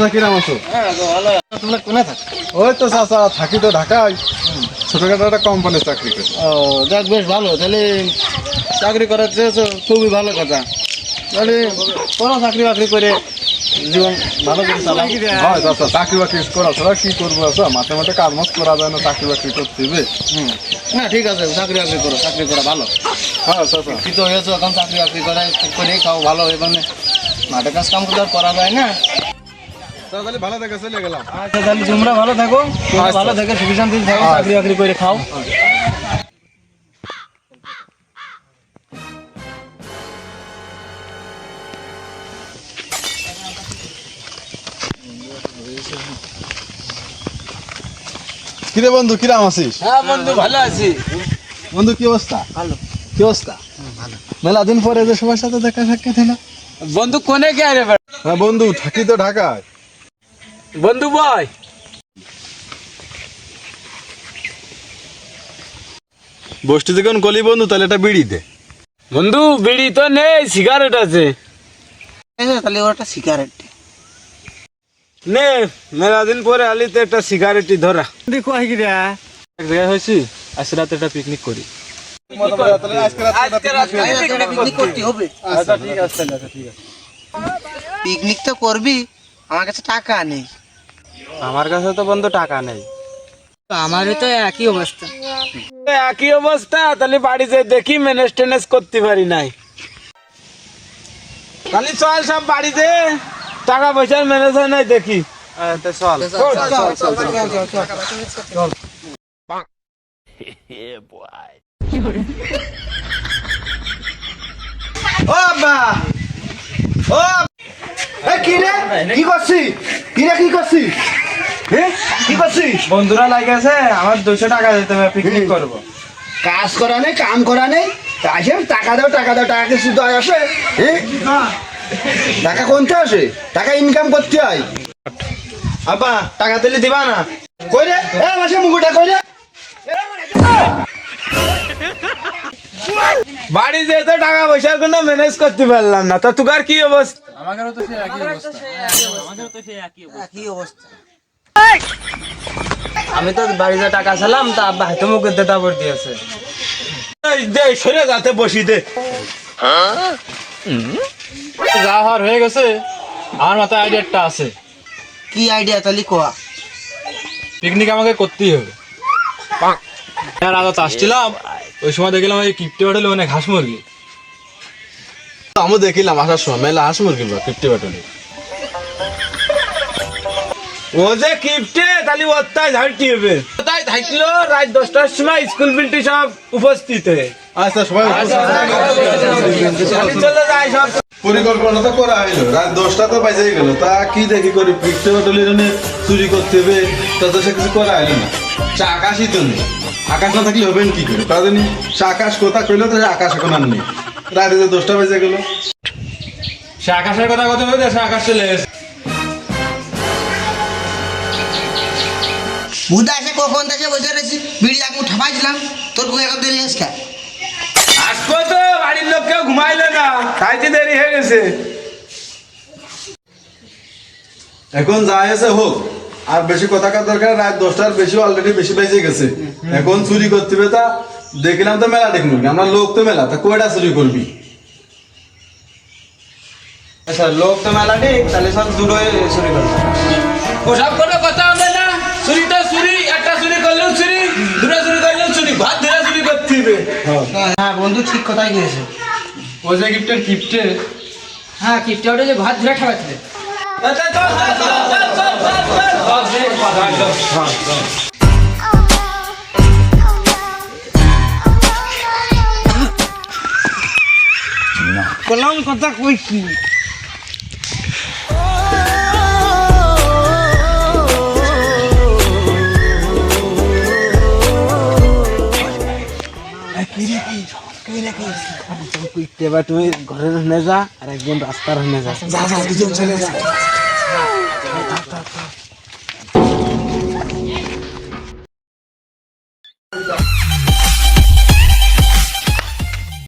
চাকরি থাক তো ঢাকায় ছোটখাটো একটা কোম্পানির চাকরি করি ও যাক বেশ ভালো তাহলে চাকরি করার খুবই ভালো কথা তাহলে কোনো চাকরি বাকরি করে জীবন ভালো করে চালাও। হয় চাকরি বাকরি করা ছাড়া কি করব আচ্ছা মাঠে মাঠে কাজ মাস করা যায় না চাকরি বাকরি করতে হবে। হুম। না ঠিক আছে চাকরি বাকরি করো চাকরি করা ভালো। হ্যাঁ চাচা শিক্ষিত হয়েছো এখন চাকরি বাকরি করে করে খাও ভালো এখানে মাঠে কাজ কাম করতে আর করা যায় না। তাহলে ভালো দেখে চলে গেলাম। আচ্ছা তাহলে তোমরা ভালো থাকো। ভালো থেকে সুখী শান্তি থাকো চাকরি বাকরি করে খাও। কিরে বন্ধু কিরাম আছিস? হ্যাঁ বন্ধু ভালো আছি। বন্ধু কি অবস্থা? ভালো। কি অবস্থা? মেলা দিন পরে যে সবার সাথে দেখা সাক্ষাৎ হলো। বন্ধু কোনে কে রে হ্যাঁ বন্ধু থাকি তো ঢাকায়। বন্ধু বয়। বসটি যখন গলি বন্ধু তাহলে এটা বিড়ি দে। বন্ধু বিড়ি তো নেই সিগারেট আছে। তাহলে ওটা সিগারেট নে মেলা দিন পরে আলিতে একটা সিগারেটই ধরা। দেখো আই গিরা। এক জায়গায় হয়েছি আজ রাতে একটা পিকনিক করি। পিকনিক করতে হবে। আচ্ছা ঠিক আছে ঠিক আছে পিকনিক তো করবি আমার কাছে টাকা নেই। আমার কাছে তো বন্ধু টাকা নেই। আমারও তো একই অবস্থা। একই অবস্থা তাহলে বাড়িতে দেখি ম্যানেজ টেনেজ করতে পারি নাই। তাহলে চল সব বাড়িতে। টাকা পয়সার ম্যানেজ হয় নাই দেখি চল ও বা ও কি রে? কি করছিস? কি রে কি করছিস? কি করছিস? বন্ধুরা লাগেছে আমার দুশো টাকা দিতে হবে পিকনিক করব। কাজ করা নেই কাম করা নেই। আসে টাকা দাও টাকা দাও টাকা কি শুধু আর আসে হ্যাঁ টাকা কোনতে আসে? টাকা ইনকাম করতে হয়। আব্বা টাকা দিলে দিবা না। কই রে? এ মাসে মুকুটা কই রে? বাড়ি যেতে টাকা পয়সার কোনো ম্যানেজ করতে পারলাম না। তা তুকার কি অবস্থা? আমাদেরও তো সেই একই অবস্থা। আমি তো বাড়িতে টাকা ছিলাম তা আব্বা হাতে মুখে দেতা দিয়েছে। দে সরে যাতে বসি দে। যা হওয়ার হয়ে গেছে আমার মাথায় আইডিয়াটা আছে। কি আইডিয়া তাহলে কোয়া? পিকনিক আমাকে করতেই হবে। হ্যাঁ আসছিলাম। ওই সময় দেখলাম ওই কিপ্টে হোটেলে অনেক হাঁস মুরগি। আমি দেখিলাম আসার সময় মেলা হাঁস মুরগি ফিফটি বাটনে ও যে কিপটে তাহলে ওত্তায় ঝাড়টি হবে তাই থাকল রাত দশটার সময় স্কুল বিলটি সব উপস্থিত হয়ে আচ্ছা সবাই চলে যায় সব পরিকল্পনা তো করা হইল রাত দশটা তো বাজে গেল তা কি দেখি করি পিকতে হোটেলের জন্য চুরি করতে হবে তা তো সে কিছু করা হইল না সে আকাশই তো নেই আকাশ না থাকলে হবেন কি করে তা জানি সে আকাশ কোথা কইলো তো আকাশ এখন আর নেই রাতে যে দশটা বেজে গেল সে আকাশের কথা কথা বলতে সে আকাশ চলে এসে এসে কখন থেকে বসে রয়েছি? বিড়ি এখন ঠাপাইছিলাম। তোর বউ এখন দেরি আসব তো বাড়ির লোক কেউ ঘুমাইলে না তাইতে দেরি হয়ে গেছে। এখন যা এসে হোক আর বেশি কথা কার দরকার? রাত দশটার বেশি অলরেডি বেশি বেজে গেছে। এখন চুরি করতে হবে তা দেখলাম তো মেলা দেখুন। আমরা লোক তো মেলা তা কয়টা চুরি করবি? আচ্ছা লোক তো মেলা ঠিক তাহলে সব দুটো চুরি করবে। হ্যাঁ বন্ধু ঠিক কথাই গিয়েছে ও যে গিফটের গিফটে হ্যাঁ গিফটে ওটা যে ভাত ধরে চল। কলাম কথা কইছি। তুমি ঘরের হনে যা আর একজন রাস্তার হনে যা। যা যা দুজন চলে যা।